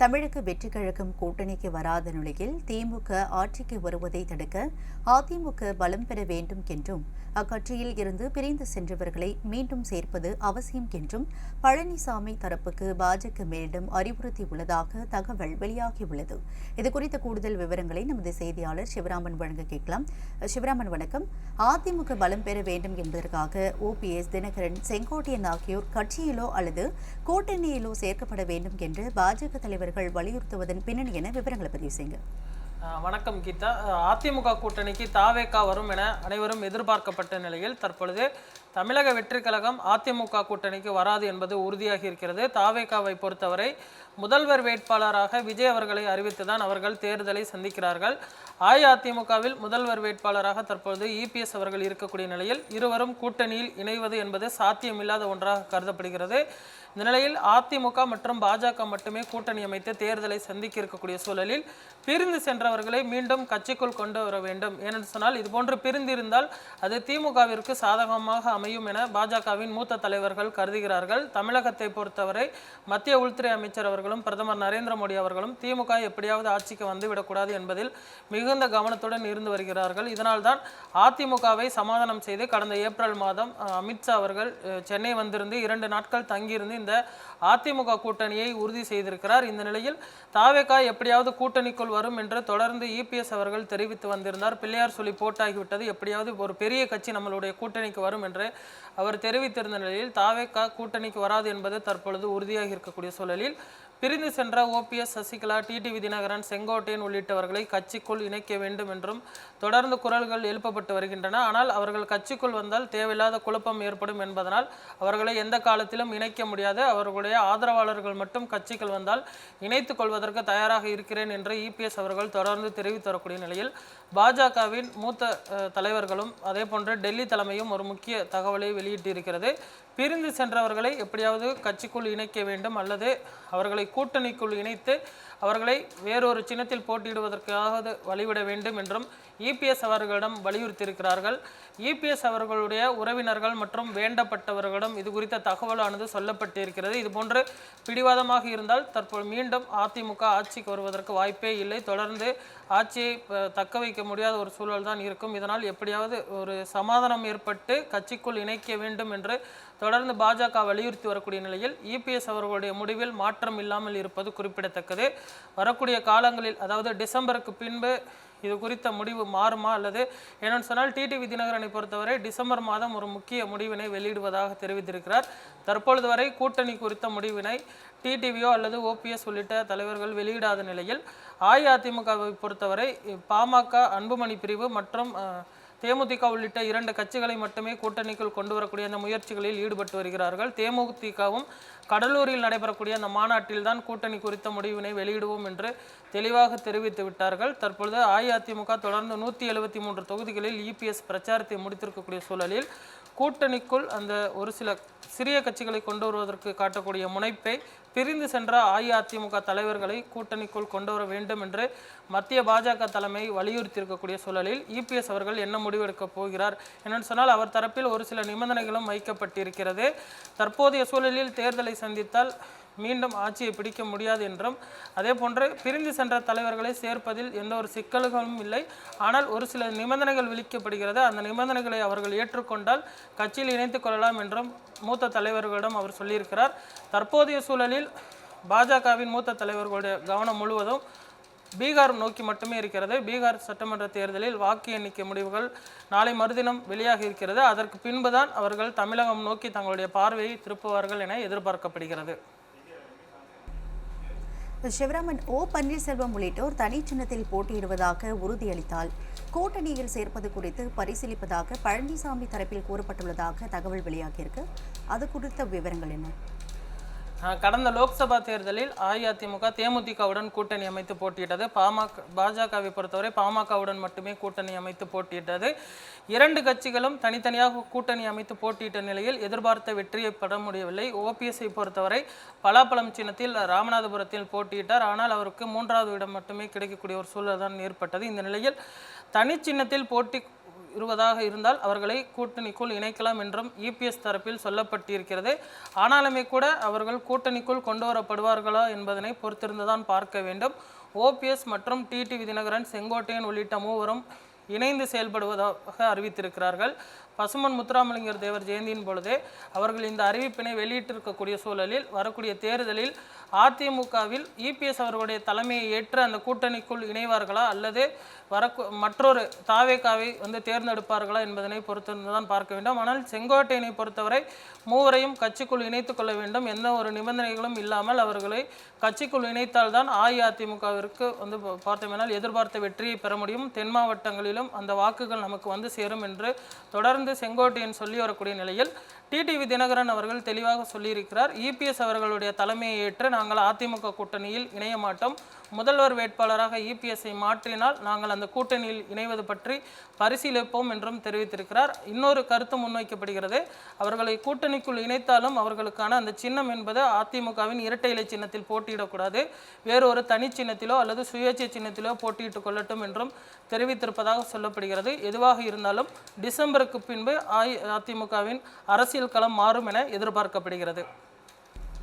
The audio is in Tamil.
தமிழக வெற்றி கழகம் கூட்டணிக்கு வராத நிலையில் திமுக ஆட்சிக்கு வருவதை தடுக்க அதிமுக பலம் பெற வேண்டும் என்றும் அக்கட்சியில் இருந்து பிரிந்து சென்றவர்களை மீண்டும் சேர்ப்பது அவசியம் என்றும் பழனிசாமி தரப்புக்கு பாஜக மேலிடம் அறிவுறுத்தியுள்ளதாக தகவல் வெளியாகியுள்ளது. இதுகுறித்த கூடுதல் விவரங்களை நமது செய்தியாளர் சிவராமன் வழங்க கேட்கலாம். சிவராமன் வணக்கம். அதிமுக பலம் பெற வேண்டும் என்பதற்காக ஓபிஎஸ் தினகரன் செங்கோட்டையன் ஆகியோர் கட்சியிலோ அல்லது கூட்டணியிலோ சேர்க்கப்பட வேண்டும் என்று பாஜக தலைவர் அவர்கள் வலியுறுத்துவதன் பின்னணி என விவரங்களை பதிவு செய்யுங்க. வணக்கம் கீதா. அதிமுக கூட்டணிக்கு தாவேக்கா வரும் என அனைவரும் எதிர்பார்க்கப்பட்ட நிலையில் தற்பொழுது தமிழக வெற்றிக் கழகம் அதிமுக கூட்டணிக்கு வராது என்பது உறுதியாகி இருக்கிறது தாவேகாவை பொறுத்தவரை முதல்வர் வேட்பாளராக விஜய் அவர்களை அறிவித்துதான் அவர்கள் தேர்தலை சந்திக்கிறார்கள். அஇஅதிமுகவில் முதல்வர் வேட்பாளராக தற்பொழுது இபிஎஸ் அவர்கள் இருக்கக்கூடிய நிலையில் இருவரும் கூட்டணியில் இணைவது என்பது சாத்தியமில்லாத ஒன்றாக கருதப்படுகிறது. இந்த நிலையில் அதிமுக மற்றும் பாஜக மட்டுமே கூட்டணி அமைத்து தேர்தலை சந்திக்க இருக்கக்கூடிய சூழலில் பிரிந்து சென்றவர்களை மீண்டும் கட்சிக்குள் கொண்டு வர வேண்டும். ஏனென்று சொன்னால் இதுபோன்று பிரிந்திருந்தால் அது திமுகவிற்கு சாதகமாக அமையும் என பாஜகவின் மூத்த தலைவர்கள் கருதுகிறார்கள். தமிழகத்தை பொறுத்தவரை மத்திய உள்துறை அமைச்சர் அவர்களும் பிரதமர் நரேந்திர மோடி அவர்களும் திமுக எப்படியாவது ஆட்சிக்கு வந்து விடக்கூடாது என்பதில் மிகுந்த கவனத்துடன் இருந்து வருகிறார்கள். இதனால்தான் அதிமுகவை சமாதானம் செய்து கடந்த ஏப்ரல் மாதம் அமித்ஷா அவர்கள் சென்னை வந்திருந்து இரண்டு நாட்கள் தங்கியிருந்து இந்த அதிமுக கூட்டணியை உறுதி செய்திருக்கிறார். இந்த நிலையில் தாவேகா எப்படியாவது கூட்டணிக்குள் வரும் என்று தொடர்ந்து இபிஎஸ் அவர்கள் தெரிவித்து வந்திருந்தார். பிள்ளையார் சொல்லி போட்டாகிவிட்டது. எப்படியாவது ஒரு பெரிய கட்சி நம்மளுடைய கூட்டணிக்கு வரும் என்று அவர் தெரிவித்திருந்த நிலையில் தாவேக்கா கூட்டணிக்கு வராது என்பது தற்பொழுது உறுதியாகி இருக்கக்கூடிய சூழலில் பிரிந்து சென்ற ஓபிஎஸ் சசிகலா டிடிவி தினகரன் செங்கோட்டையன் உள்ளிட்டவர்களை கட்சிக்குள் இணைக்க வேண்டும் என்றும் தொடர்ந்து குரல்கள் எழுப்பப்பட்டு வருகின்றன. ஆனால் அவர்கள் கட்சிக்குள் வந்தால் தேவையில்லாத குழப்பம் ஏற்படும் என்பதனால் அவர்களை எந்த காலத்திலும் இணைக்க முடியாது. அவர்களுடைய ஆதரவாளர்கள் மட்டும் கட்சிக்குள் வந்தால் இணைத்துக் கொள்வதற்கு தயாராக இருக்கிறேன் என்று இபிஎஸ் அவர்கள் தொடர்ந்து தெரிவித்து வரக்கூடிய நிலையில் பாஜகவின் மூத்த தலைவர்களும் அதேபோன்று டெல்லி தலைமையும் ஒரு முக்கிய தகவலை வெளியிட்டிருக்கிறது. பிரிந்து சென்றவர்களை எப்படியாவது கட்சிக்குள் இணைக்க வேண்டும் அல்லது அவர்களை கூட்டணிக்குள் இணைத்து அவர்களை வேறொரு சின்னத்தில் போட்டியிடுவதற்காக வழிவிட வேண்டும் என்றும் இபிஎஸ் அவர்களிடம் வலியுறுத்தியிருக்கிறார்கள். இபிஎஸ் அவர்களுடைய உறவினர்கள் மற்றும் வேண்டப்பட்டவர்களிடம் இது குறித்த தகவலானது சொல்லப்பட்டிருக்கிறது. இதுபோன்று பிடிவாதமாக இருந்தால் தற்போது மீண்டும் அதிமுக ஆட்சிக்கு வருவதற்கு வாய்ப்பே இல்லை. தொடர்ந்து ஆட்சியை தக்க வைக்க முடியாத ஒரு சூழல் தான் இருக்கும். இதனால் எப்படியாவது ஒரு சமாதானம் ஏற்பட்டு கட்சிக்குள் இணைக்க வேண்டும் என்று தொடர்ந்து பாஜக வலியுறுத்தி வரக்கூடிய நிலையில் இபிஎஸ் அவர்களுடைய முடிவில் மாற்றம் இல்லாமல் இருப்பது குறிப்பிடத்தக்கது. வரக்கூடிய காலங்களில் அதாவது டிசம்பருக்கு பின்பு இது குறித்த முடிவு மாறுமா அல்லது என்னன்னு சொன்னால் டிடிவி தினகரனை பொறுத்தவரை டிசம்பர் மாதம் ஒரு முக்கிய முடிவினை வெளியிடுவதாக தெரிவித்திருக்கிறார். தற்பொழுது வரை கூட்டணி குறித்த முடிவினை டிடிவியோ அல்லது ஓபிஎஸ் உள்ளிட்ட தலைவர்கள் வெளியிடாத நிலையில் அஇஅதிமுகவை பொறுத்தவரை பாமக அன்புமணி பிரிவு மற்றும் தேமுதிக உள்ளிட்ட இரண்டு கட்சிகளை மட்டுமே கூட்டணிக்குள் கொண்டு வரக்கூடிய அந்த முயற்சிகளில் ஈடுபட்டு வருகிறார்கள். தேமுதிகவும் கடலூரில் நடைபெறக்கூடிய அந்த மாநாட்டில் தான் கூட்டணி குறித்த முடிவினை வெளியிடுவோம் என்று தெளிவாக தெரிவித்து விட்டார்கள். தற்பொழுது அஇஅதிமுக தொடர்ந்து நூற்றி எழுபத்தி மூன்று தொகுதிகளில் இபிஎஸ் பிரச்சாரத்தை முடித்திருக்கக்கூடிய சூழலில் கூட்டணிக்குள் அந்த ஒரு சில சிறிய கட்சிகளை கொண்டு வருவதற்கு காட்டக்கூடிய முனைப்பை பிரிந்து சென்ற அஇஅதிமுக தலைவர்களை கூட்டணிக்குள் கொண்டு வர வேண்டும் என்று மத்திய பாஜக தலைமை வலியுறுத்தியிருக்கக்கூடிய சூழலில் இபிஎஸ் அவர்கள் என்ன முடிவெடுக்கப் போகிறார் என்னென்னு சொன்னால் அவர் தரப்பில் ஒரு சில நிபந்தனைகளும் வைக்கப்பட்டிருக்கிறது. தற்போதைய சூழலில் தேர்தலை சந்தித்தால் மீண்டும் ஆட்சியை பிடிக்க முடியாது என்றும். அதே போன்று பிரிந்து சென்ற தலைவர்களை சேர்ப்பதில் எந்த ஒரு சிக்கல்களும் இல்லை. ஆனால் ஒரு சில நிபந்தனைகள் விழிக்கப்படுகிறது அந்த நிபந்தனைகளை அவர்கள் ஏற்றுக்கொண்டால் கட்சியில் இணைத்து கொள்ளலாம் என்றும் மூத்த தலைவர்களிடம் அவர் சொல்லியிருக்கிறார். தற்போதைய சூழலில் பாஜகவின் மூத்த தலைவர்களுடைய கவனம் முழுவதும் பீகார் நோக்கி மட்டுமே இருக்கிறது. பீகார் சட்டமன்ற தேர்தலில் வாக்கு எண்ணிக்கை முடிவுகள் நாளை மறுதினம் வெளியாக இருக்கிறது. அதற்கு பின்புதான் அவர்கள் தமிழகம் நோக்கி தங்களுடைய பார்வையை திருப்புவார்கள் என எதிர்பார்க்கப்படுகிறது. சிவராமன் ஓ. பன்னீர்செல்வம் உள்ளிட்டோர் தனி சின்னத்தில் போட்டியிடுவதாக உறுதியளித்தால் கூட்டணியில் சேர்ப்பது குறித்து பரிசீலிப்பதாக பழனிசாமி தரப்பில் கூறப்பட்டுள்ளதாக தகவல் வெளியாகியிருக்கு. அது குறித்த விவரங்கள் என்ன? கடந்த லோக்சபா தேர்தலில் அஇஅதிமுக தேமுதிகவுடன் கூட்டணி அமைத்து போட்டியிட்டது. பாமக பாஜகவை பொறுத்தவரை பாமகவுடன் மட்டுமே கூட்டணி அமைத்து போட்டியிட்டது. இரண்டு கட்சிகளும் தனித்தனியாக கூட்டணி அமைத்து போட்டியிட்ட நிலையில் எதிர்பார்த்த வெற்றியை பெற முடியவில்லை. ஓபிஎஸ்ஐ பொறுத்தவரை பலாப்பழம் சின்னத்தில் ராமநாதபுரத்தில் போட்டியிட்டார். ஆனால் அவருக்கு மூன்றாவது இடம் மட்டுமே கிடைக்கக்கூடிய ஒரு சூழல் தான் ஏற்பட்டது. இந்த நிலையில் தனி சின்னத்தில் போட்டி இருவதாக இருந்தால் அவர்களை கூட்டணிக்குள் இணைக்கலாம் என்றும் இபிஎஸ் தரப்பில் சொல்லப்பட்டிருக்கிறது. ஆனாலுமே கூட அவர்கள் கூட்டணிக்குள் கொண்டு வரப்படுவார்களா என்பதனை பொறுத்திருந்துதான் பார்க்க வேண்டும். ஓபிஎஸ் மற்றும் டிடிவி தினகரன் செங்கோட்டையன் உள்ளிட்ட மூவரும் இணைந்து செயல்படுவதாக அறிவித்திருக்கிறார்கள். பசுமன் முத்துராமலிங்கர் தேவர் ஜெயந்தியின் பொழுதே அவர்கள் இந்த அறிவிப்பினை வெளியிட்டிருக்கக்கூடிய சூழலில் வரக்கூடிய தேர்தலில் அதிமுகவில் இபிஎஸ் அவர்களுடைய தலைமையை ஏற்று அந்த கூட்டணிக்குள் இணைவார்களா அல்லது வரக்கு மற்றொரு தாவேக்காவை வந்து தேர்ந்தெடுப்பார்களா என்பதனை பொறுத்திருந்து தான் பார்க்க வேண்டும். ஆனால் செங்கோட்டையினை பொறுத்தவரை மூவரையும் கட்சிக்குள் இணைத்துக் கொள்ள வேண்டும். எந்த ஒரு நிபந்தனைகளும் இல்லாமல் அவர்களை கட்சிக்குள் இணைத்தால்தான் அஇஅதிமுகவிற்கு வந்து பார்த்தோம்னால் எதிர்பார்த்த வெற்றியை பெற முடியும். தென் மாவட்டங்களிலும் அந்த வாக்குகள் நமக்கு வந்து சேரும் என்று தொடர்ந்து செங்கோட்டையன் சொல்லி வரக்கூடிய நிலையில் டிடிவி தினகரன் அவர்கள் தெளிவாக சொல்லியிருக்கிறார். இபிஎஸ் அவர்களுடைய தலைமையை ஏற்று நாங்கள் அதிமுக கூட்டணியில் இணைய மாட்டோம். முதல்வர் வேட்பாளராக இபிஎஸ்ஐ மாற்றினால் நாங்கள் அந்த கூட்டணியில் இணைவது பற்றி பரிசீலிப்போம் என்றும் தெரிவித்திருக்கிறார். இன்னொரு கருத்து முன்வைக்கப்படுகிறது. அவர்களை கூட்டணிக்குள் இணைத்தாலும் அவர்களுக்கான அந்த சின்னம் என்பது அதிமுகவின் இரட்டை இலை சின்னத்தில் போட்டியிடக்கூடாது. வேறொரு தனி சின்னத்திலோ அல்லது சுயேட்சை சின்னத்திலோ போட்டியிட்டுக் கொள்ளட்டும் என்றும் தெரிவித்திருப்பதாக சொல்லப்படுகிறது. எதுவாக இருந்தாலும் டிசம்பருக்கு பின்பு அஇஅதிமுகவின் அரசியல் களம் மாறும் என எதிர்பார்க்கப்படுகிறது.